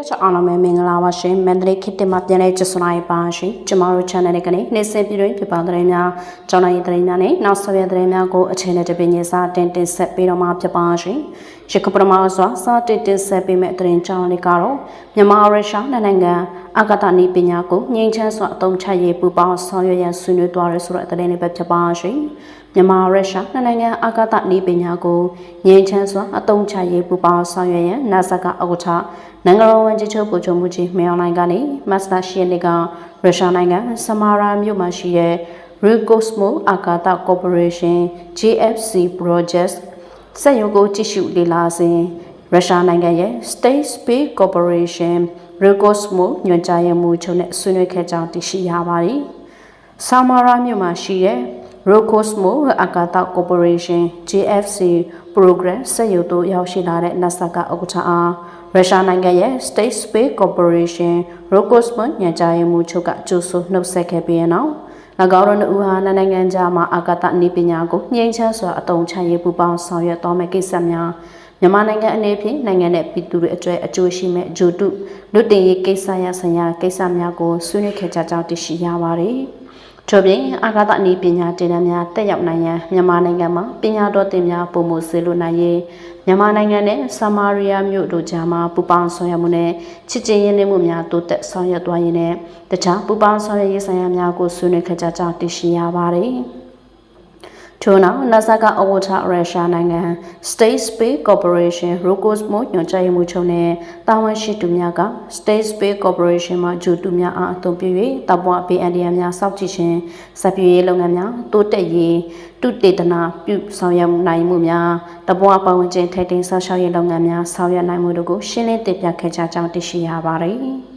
တချအားလုံးပဲမင်္ဂလာပါရှင်မန္တလေးခေတ်တင်မှာပြန်လဲကြစွနိုင်ပါရှင်ကျမတို့ channel လေးကနေနေ့စဉ်ပြည်တွင်းဖြစ်ပါသတင်းများကြောင်းနိုင်သတင်းများနဲ့နောက်ဆက်ရသတင်းများကိုအချိန်နဲ့တပင်းညစာတင်တင်ဆက်ပေးတော့မှာဖြစ်ပါရှင် ရခိုင်ပထမစွာစာတင်တင်ဆက်ပေးမယ့်သတင်းကြောင်းလေးကတော့မြန်မာရုရှားနိုင်ငံအာကာသနည်းပညာကိုငြိမ်းချမ်းစွာအသုံးချရေးပူးပေါင်းဆောင်ရွက်ရန်ဆွေးနွေးသွားရဆိုတဲ့သတင်းလေးပဲဖြစ်ပါရှင်မြန်မာရုရှားနိုင်ငံအာကာသနည်းပညာကိုငြိမ်းချမ်းစွာအသုံးချရေးပူးပေါင်းဆောင်ရွက်ရန် NASA ကဥက္ကဋ္ဌနိုင်ငံတော်ဝန်ကြီးချုပ်ပိုချုပ်မှုကြီးမြောင်နိုင်ကနေမတ်လ10ရက်နေ့ကရုရှားနိုင်ငံဆမာရာမြို့မှာရှိတဲ့ Roscosmos အာကာသ Corporation GFC Project စက်ရုံကိုကြည့်ရှုလေ့လာစဉ်ရုရှားနိုင်ငံရဲ့ State Space Corporation Roscosmos ညွှန်ကြားရေးမှူးချုပ်နဲ့ဆွေးနွေးခဲ့ကြောင်းသိရှိရပါတယ်။ဆာမာရာမြို့မှာရှိတဲ့ Roscosmos အာကာသ Corporation GFC Program စက်ရုံတို့ရောက်ရှိလာတဲ့ NASA ကဥက္ကဋ္ဌအားရုရှားနိုင်ငံရဲ့ State Space Corporation Roscosmos ညွှန်ကြားရေးမှူးချုပ်ကကြိုးဆိုနှုတ်ဆက်ခဲ့ပြီးနောက်၎ င်းတို့နှစ်ဦးဟာနိုင်ငံခြားမှာအာကာသနည်းပညာကိုနှိမ့်ချစွာအသုံးချရေးပူးပေါင်းဆောင်ရွက်သွားမယ့်ကိစ္စများမြန်မာနိုင်ငံအနေဖြင့်နိုင်ငံနဲ့ပြည်သူတွေအကျွဲအကျိုးရှိမဲ့ဂျိုတုလူတင်ရေးကိစ္စရဆိုင်ရာကိစ္စများကိုဆွေးနွေးခဲ့ကြကြောင်းသိရှိရပါတယ်။ ထို့ပြင်အာကာသနည်းပညာတင်နန်းများတက်ရောက်နိုင်ရန်မြန်မာနိုင်ငံမှာပညာတော်သင်များပုံမှုစေလိုနိုင်ရေးမြန်မာနိုင်ငံနဲ့ဆာမာရီယာမြို့တို့ကြားမှာပူပေါင်းဆောင်ရွက်မှုနဲ့ချစ်ချင်းရင်းနှီးမှုများတိုးတက်ဆောင်ရွက်သွားရင်းနဲ့တခြားပူပေါင်းဆောင်ရွက်ရေးဆိုင်ရာများကိုဆွေးနွေးခဲ့ကြကြောင်းသိရှိရပါတယ်။ ထို့နောက် NASA ကအော်ဝတာရုရှားနိုင်ငံ State Space Corporation Roscosmos ညွှန်ကြားရေးမှူးချုပ်နဲ့တာဝန်ရှိသူများက State Space Corporation မှဂျူတူများအားအသုံးပြု၍တပွား BNDM များစောင့်ကြည့်ခြင်းစပ်ပြည့်ရေးလုပ်ငန်းများတိုးတက်ရေးတုတေသနာပြုဆောင်ရွက်နိုင်မှုများတပွားပတ်ဝန်းကျင်ထိတ်သိမ်းဆောက်ရှောက်ရေးလုပ်ငန်းများဆောင်ရွက်နိုင်မှုတို့ကိုရှင်းလင်းတင်ပြခဲ့ကြကြောင်းသိရှိရပါတယ်။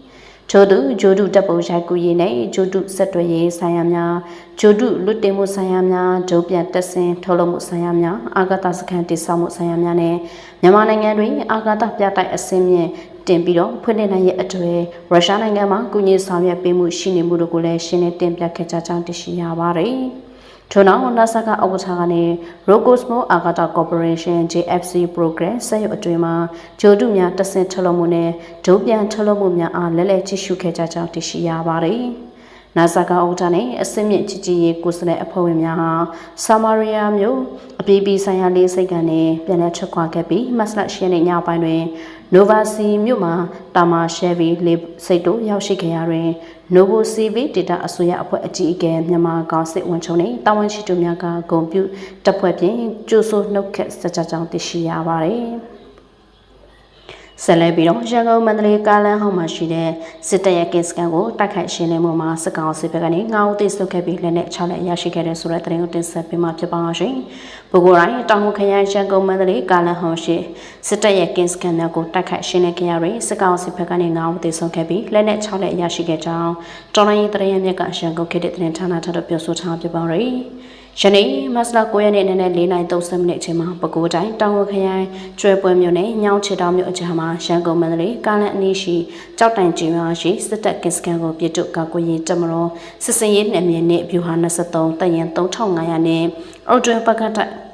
ဂျိုဒုဂျိုဒုတပ်ပုံရိုက်ကူရေးနဲ့ဂျိုဒုဆက်တွဲရေးဆိုင်ရာများဂျိုဒုလွတ်တင်မှုဆိုင်ရာများဂျုံပြန်တက်ဆင်ထုတ်လုပ်မှုဆိုင်ရာများအာဂတစခန်းတည်ဆောက်မှုဆိုင်ရာများနဲ့မြန်မာနိုင်ငံတွင်အာဂတပြတိုက်အစင်းမြင့်တင်ပြီးတော့ဖွင့်လှစ်နိုင်ရဲ့အတွေ့ရုရှားနိုင်ငံမှာကုညီဆောင်ရွက်ပေးမှုရှိနေမှုတို့ကိုလည်းရှင်းလင်းတင်ပြခဲ့ကြကြောင်းသိရှိရပါတယ်။ ထို့နောက် NASA ကဥက္ကဋ္ဌကနေ Roscosmos Agata Corporation JFC Program စက်ရုံအတွင်းမှာဂျိုတုများတဆင့်ထုတ်လုပ်မှုနဲ့ဒုံပြန်ထုတ်လုပ်မှုများအားလဲလှယ်ကြည့်ရှုခဲ့ကြကြောင်းသိရှိရပါတယ်။ NASA ကဥက္ကဋ္ဌနဲ့အစင်းမြင့်ချစ်ကြည်ရေးကိုယ်စားလှယ်အဖွဲ့ဝင်များဟာဆာမာရီယာမြို့အပြည်ပြည်ဆိုင်ရာလေးစိတ်ကနေပြန်လည်ထွက်ခွာခဲ့ပြီးမတ်လ10ရက်နေ့ညပိုင်းတွင်နိုဗာစီမြို့မှာတာမာရှယ်ဗီလေးစိတ်တို့ရောက်ရှိခဲ့ရာတွင် Novo CV Data အစိုးရအဖွဲ့အကြီးအကဲမြန်မာကောင်စစ်ဝန်ချုပ်နဲ့တာဝန်ရှိသူများကဂုဏ်ပြုတပ်ဖွဲ့ဖြင့်ကြိုးဆိုနှုတ်ခက်စကြကြောင်းသိရှိရပါတယ်။ ဆက်လက်ပြီးတော့ရန်ကုန်မန္တလေးကားလမ်းဟောင်းမှာရှိတဲ့စစ်တပ်ရဲ့ကင်စကန်ကိုတိုက်ခိုက်ရှင်းလင်းမှုမှာစစ်ကောင်စီဘက်ကနေငါးဦးသိဆုတ်ခဲ့ပြီးလက်နဲ့6လက်ရရှိခဲ့တဲ့ဆိုတဲ့သတင်းကိုတင်ဆက်ပေးမှာဖြစ်ပါရှင်။ပုဂ္ဂိုလ်တိုင်းတောင်ခရိုင်ရန်ကုန်မန္တလေးကားလမ်းဟောင်းရှိစစ်တပ်ရဲ့ကင်စကန်များကိုတိုက်ခိုက်ရှင်းလင်းခဲ့ရပြီးစစ်ကောင်စီဘက်ကနေငါးဦးသိဆုတ်ခဲ့ပြီးလက်နဲ့6လက်ရရှိခဲ့ကြောင်းတော်လိုင်းသတင်းရမြက်ကရန်ကုန်ခေတ်တဲ့သတင်းဌာနထပ်ပြောဆိုထားပြပါရယ်။ ယနေ့မတ်လ9ရက်နေ့နနက်4:30မိနစ်အချိန်မှာပဲခူးတိုင်းတောင်ဝခရိုင်ကျွဲပွဲမြို့နယ်ညောင်ချေတောင်မြို့အကြားမှာရန်ကုန်မန္တလေးကားလမ်းအနီးရှိကြောက်တိုင်ကျင်းရွာရှိစစ်တပ်ကင်စကန်ကိုပြစ်တုကာကွယ်ရေးတပ်မတော်စစ်စင်ရေးနယ်မြေနဲ့ဗျူဟာ23တရင်3500နဲ့အော်တွင်ပကတ်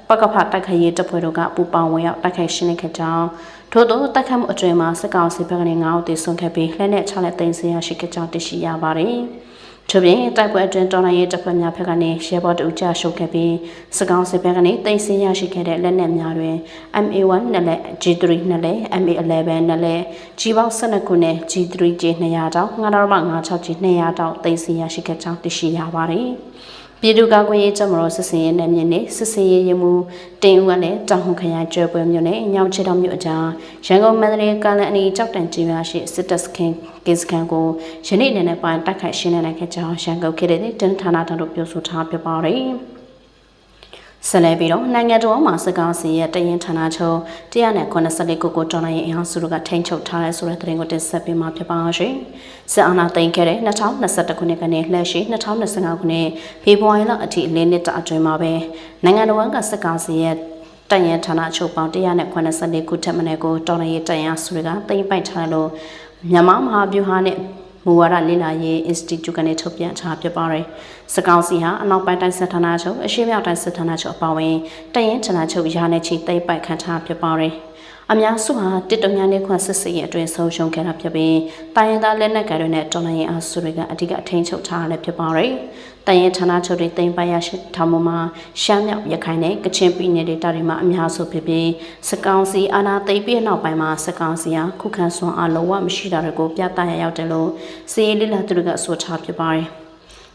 ပကဖတိုက်ခိုက်ရေးတပ်ဖွဲ့တို့ကပူပေါင်းဝင်ရောက်တိုက်ခိုက်ရှင်းလင်းခဲ့ကြောင်းထို့သောတိုက်ခိုက်မှုအတွင်းမှာစစ်ကောင်စီဘက်ကနေ9ဦးသေဆုံးခဲ့ပြီးလက်နက်6လက်သိမ်းဆရာရှိခဲ့ကြောင်းသိရှိရပါတယ်။ ထို့ပြင်တိုက်ပွဲအတွင်းတော်လှန်ရေးတပ်ဖွဲ့များဘက်ကနေရဲဘော်တူကြရှုပ်ခဲ့ပြီးစကောင်းစစ်ဘက်ကနေတင်စီရရှိခဲ့တဲ့လက်နက်များတွင် MA1 နှစ်လက် G3 နှစ်လက် MA11 နှစ်လက် G ပေါင်း12ခုနဲ့ G3J 200တောင်956 G 200တောင်တင်စီရရှိခဲ့ကြောင်းသိရှိရပါတယ်။ ပြည်သူ့ကာကွယ်ရေးတပ်မတော်စစ်စင်ရေးနယ်မြေနဲ့စစ်စင်ရေးရမှုတင်ဦးကလည်းတောင်ဟုန်ခရိုင်ကျွဲပွဲမြို့နယ်ညောင်ချေတောင်မြို့အကြားရန်ကုန်မန္တလေးကားလန်အနီးကြောက်တန်ကြီးများရှိစစ်တပ်စခန်းကင်းစခန်းကိုယနေ့နေ့နဲ့ပိုင်းတိုက်ခိုက်ရှင်းလင်းနိုင်ခဲ့ကြောင်းရန်ကုန်ခေတ်တဲ့တင်ဌာနထံတို့ပြောဆိုထားပြပါရယ် ဆက်လက်ပြီးတော့နိုင်ငံတော်မှာစကားစီရဲ့တရင်ဌာနချုပ်194ခုကိုတော်လိုင်းရင်အင်အားစုတို့ကထိန်းချုပ်ထားတဲ့ဆိုတဲ့သတင်းကိုတင်ဆက်ပေးမှာဖြစ်ပါရှင်။စစ်အာဏာသိမ်းခဲ့တဲ့2021ခုနှစ်ကနေလှည့်ရှိ2025ခုနှစ်ဖေဖော်ဝါရီလအထိ၄နှစ်တာအတွင်းမှာပဲနိုင်ငံတော်ကစကားစီရဲ့တရင်ဌာနချုပ်ပေါင်း194ခုထက်မနည်းကိုတော်လိုင်းရင်တရင်စုတွေကသိမ်းပိုက်ထားလို့မြန်မာမဟာဗျူဟာနဲ့ မူဝါဒလေ့လာရေး Institute ကနေထုတ်ပြန်ထားဖြစ်ပါတယ်။စကောင်းစီဟာအနောက်ပိုင်းတိုင်းစစ်ဌာနချုပ်အရှေ့မြောက်တိုင်းစစ်ဌာနချုပ်အပါအဝင်တရင်ဌာနချုပ်ရာနယ်ချီတိတ်ပိုက်ခံထားဖြစ်ပါတယ်။ အများစုဟာတစ်တုံညာနေခွန်စစ်စစ်ရဲ့အတွင်းဆုံးရှုံးခဲ့တာဖြစ်ပြီးတိုင်းရင်းသားလက်နက်ကိုင်တွေနဲ့တော်လှန်ရေးအားစုတွေကအဓိကအထင်ချုပ်ထားရဖြစ်ပါတယ်။တိုင်းရင်းဌာနချုပ်တွေတင်ပိုင်ရရှိထောင်ပေါ်မှာရှမ်းမြောက်ရခိုင်နဲ့ကချင်ပြည်နယ်ဒေသတွေမှာအများစုဖြစ်ပြီးစကောင်စီအာဏာသိမ်းပြီးနောက်ပိုင်းမှာစကောင်စီဟာခုခံစွမ်းအားလုံးဝမရှိတာတွေကိုပြသရရောက်တယ်လို့စီရေးလိလာသူတွေကဆိုထားဖြစ်ပါတယ်။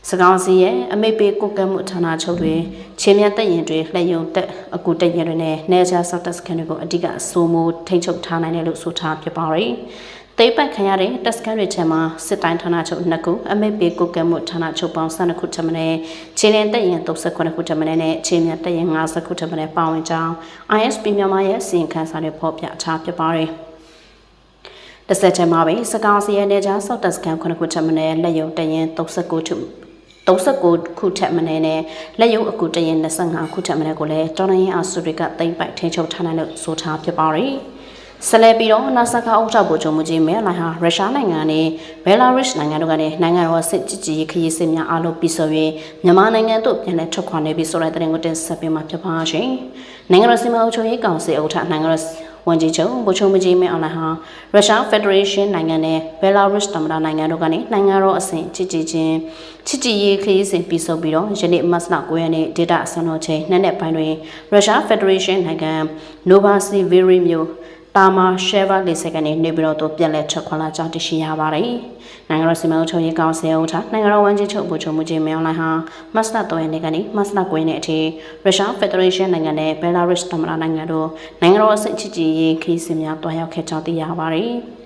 စကောင်းစီရဲ့အမိတ်ပေးကုကမှုဌာနချုပ်တွေချင်းမြတ်တက်ရင်တွေလက်ယုံတက်အကူတက်ရင်တွေနဲ့နေချာဆော့တက်စကန်တွေကိုအဓိကအစိုးမိုးထိန်းချုပ်ထားနိုင်တယ်လို့ဆိုထားဖြစ်ပါတယ်။သိပတ်ခံရတဲ့တက်စကန်တွေထဲမှာစစ်တိုင်းဌာနချုပ်နှစ်ခုအမိတ်ပေးကုကမှုဌာနချုပ်ပေါင်း12ခုထပ်မံနဲ့ချင်းရင်တက်ရင်39ခုထပ်မံနဲ့ချင်းမြတ်တက်ရင်50ခုထပ်မံပါဝင်ကြောင်း ISP မြန်မာရဲ့စီရင်ခန်းစာတွေဖော်ပြထားဖြစ်ပါတယ်။တစ်ဆက်တည်းမှာပဲစကောင်းစီရဲ့နေချာဆော့တက်စကန်ခုနှစ်ခုထပ်မံနဲ့လက်ယုံတက်ရင်39ခု 39ခုထက်မနည်းနဲ့လက်ရုပ်အကူတရင်25ခုထက်မနည်းကိုလည်းတော်လိုင်းအားစုတွေကတိမ့်ပိုက်ထင်းချုပ်ထားနိုင်လို့ဆိုထားဖြစ်ပါတယ်။ဆလဲပြီးတော့နာဆာကာအုပ်ချုပ်ဖို့ကြုံမှုကြီးမဲလိုင်ဟာရုရှားနိုင်ငံနဲ့ဘယ်လာရုစ်နိုင်ငံတို့ကနေနိုင်ငံတော်စစ်ကြည်ကြည်ခရီးစစ်များအားလုံးပြီးဆို၍မြန်မာနိုင်ငံတို့ပြန်လည်ထွက်ခွာနေပြီဆိုတဲ့တဲ့ကိုတင်ဆက်ပေးမှာဖြစ်ပါရှင်။နိုင်ငံတော်စီမံအုပ်ချုပ်ရေးကောင်စီအုပ်ထနိုင်ငံတော် ဝန်ကြီးချုပ်ဗိုလ်ချုပ်မကြီးမင်းအောင်လှိုင်ဟာရုရှားဖက်ဒရေးရှင်းနိုင်ငံနဲ့ဘယ်လာရုစ်သမ္မတနိုင်ငံတို့ကနေနိုင်ငံတော်အဆင့်ချစ်ကြည်ချင်းချစ်ကြည်ရေးခရီးစဉ်ပြီးဆုံးပြီးတော့ယနေ့မတ်လ9ရက်နေ့ဒေတာအစံတော်ချိန်နှစ်နှစ်ပိုင်းတွင်ရုရှားဖက်ဒရေးရှင်းနိုင်ငံနိုဗာစီဗီရီမြို့ တာမာရှဲဗာလေးစက်ကနေနေပြီးတော့သူပြန်လဲထွက်ခွာလာကြောင်းသိရှိရပါတယ်။နိုင်ငံတော်စီမံအုပ်ချုပ်ရေးကောင်စီဥထားနိုင်ငံတော်ဝန်ကြီးချုပ်ဗိုလ်ချုပ်မှုကြီးမင်းအောင်လှိုင်ဟာမတ်လ3ရက်နေ့ကနေမတ်လ9ရက်နေ့အထိရုရှားဖက်ဒရေးရှင်းနိုင်ငံနဲ့ဘယ်လာရုစ်သမ္မတနိုင်ငံတို့နိုင်ငံတော်အဆင့်ချစ်ကြည်ရေးခရီးစဉ်များတွားရောက်ခဲ့ကြောင်းသိရပါတယ်။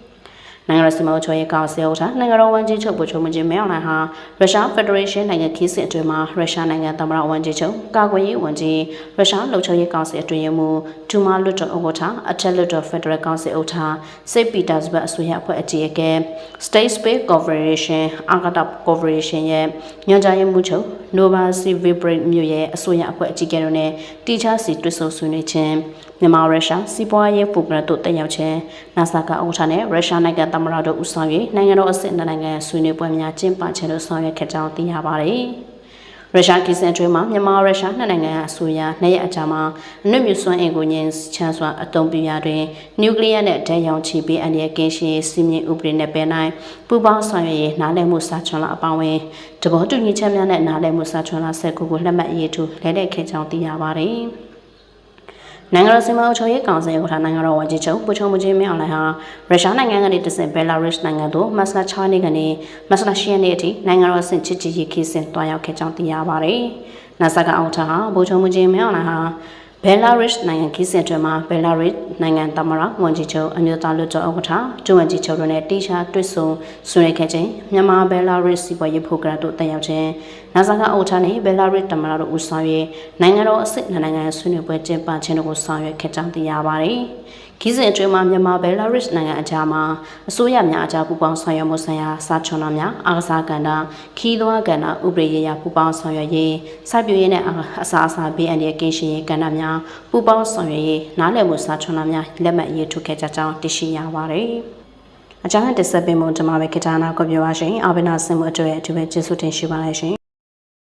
နိုင်ငံတော်စီမံအုပ်ချုပ်ရေးကောင်စီဥထာနိုင်ငံတော်ဝန်ကြီးချုပ်ဗိုလ်ချုပ်မကြီးမင်းအောင်လှိုင်ဟာရုရှားဖက်ဒရေးရှင်းနိုင်ငံခီးစစ်အတွင်းမှာရုရှားနိုင်ငံသမ္မတဝန်ကြီးချုပ်ကာကွယ်ရေးဝန်ကြီးရုရှားလုံခြုံရေးကောင်စီအတွင်းရေးမှူးဒူမာလွတ်တော်ဥက္ကဋ္ဌအထက်လွတ်တော်ဖက်ဒရယ်ကောင်စီဥက္ကဋ္ဌစိတ်ပီတာစဘတ်အစိုးရအဖွဲ့အကြီးအကဲ State Space Corporation အာကာသ Corporation ရဲ့ညွှန်ကြားရေးမှူးချုပ် Nova Civibrate မြို့ရဲ့အစိုးရအဖွဲ့အကြီးအကဲတို့နဲ့တီချာစီတွစ်ဆုံဆွေးနွေးခြင်း မြန်မာရုရှားစီးပွားရေးပူကရတို့တက်ရောက်ခြင်းနာဆာကဥက္ကဋ္ဌနဲ့ရုရှားနိုင်ငံသမ္မတတို့ဦးဆောင်၍နိုင်ငံတော်အဆင့်နိုင်ငံဆွေးနွေးပွဲများကျင်းပခြင်းတို့ဆောင်ရွက်ခဲ့ကြောင်းသိရပါတယ်။ရုရှားကီစင်အတွင်းမှာမြန်မာရုရှားနှစ်နိုင်ငံအစိုးရနှစ်ရက်အကြာမှာအနုမြစွမ်းအင်ကိုညင်ချမ်းစွာအသုံးပြုရတွင်နျူကလ িয়ার နဲ့ဓာတ်ရောင်ခြည်ပေးအန္တရာယ်ကင်းရှင်းစီမင်းဥပဒေနဲ့ပယ်နိုင်ပူးပေါင်းဆောင်ရွက်ရေးနားလည်မှုစာချွန်လာအပောင်းဝင်တဘောတူညီချက်များနဲ့နားလည်မှုစာချွန်လာဆက်ခုကိုလက်မှတ်ရေးထိုးလဲတဲ့ခဲ့ကြောင်းသိရပါတယ်။ နိုင်ငံတော်စီမံအုပ်ချုပ်ရေးကောင်စီဥက္ကဋ္ဌနိုင်ငံတော်ဝန်ကြီးချုပ်ပူချုံမကြီးမင်းအောင်လှိုင်ဟာရုရှားနိုင်ငံကနေတဆင့်ဘယ်လာရုစ်နိုင်ငံသို့မတ်လ6ရက်နေ့ကနေမတ်လ10ရက်နေ့အထိနိုင်ငံတော်အဆင့်ချစ်ကြည်ရေးခီးစဉ်တွားရောက်ခဲ့ကြောင်းသိရပါတယ်။နာဆာကအောက်ထဟာပူချုံမကြီးမင်းအောင်လှိုင်ဟာ ဘယ်လာရုစ်နိုင်ငံခီးစဉ်တွင်မှာဘယ်လာရုစ်နိုင်ငံသမ္မတဝန်ကြီးချုပ်အမျိုးသားလွှတ်တော်ဥက္ကဋ္ဌဒုဝန်ကြီးချုပ်တို့နဲ့တိကျတွေ့ဆုံဆွေးနွေးခဲ့ခြင်းမြန်မာဘယ်လာရုစ်စီပွားရေးဖိုဂရမ်တို့တက်ရောက်ခြင်းနာဇာကအုပ်ထနဲ့ဘယ်လာရုစ်သမ္မတတို့ဦးဆောင်၍နိုင်ငံတော်အစစ်နိုင်ငံဆွေးနွေးပွဲကျင်းပခြင်းတို့ကိုဆောင်ရွက်ခဲ့ကြောင်းသိရပါတယ်။ခီးစဉ်အတွင်းမှာမြန်မာဘယ်လာရုစ်နိုင်ငံအကြားမှာအစိုးရများအကြားပူးပေါင်းဆောင်ရွက်မှုဆိုင်ရာစာချွန်လာများအာကစားကဏ္ဍခီးသွွားကဏ္ဍဥပဒေရေးရာပူးပေါင်းဆောင်ရွက်ရေးစိုက်ပျိုးရေးနဲ့အစားအစာဘေးအန္တရာယ်ကင်းရှင်းရေးကဏ္ဍများပူးပေါင်းဆောင်ရွက်ရေးနားလည်မှုစာချွန်လာများလက်မှတ်ရေးထိုးခဲ့ကြကြောင်းသိရှိရပါတယ်။အကြမ်းတက်ဆက်ပင်မှုကျွန်မပဲကိတာနာကိုပြောပါရှင်။အာဘနာစင်မှုအတွေ့အထူးပဲကျေးဇူးတင်ရှိပါလိမ့်ရှင်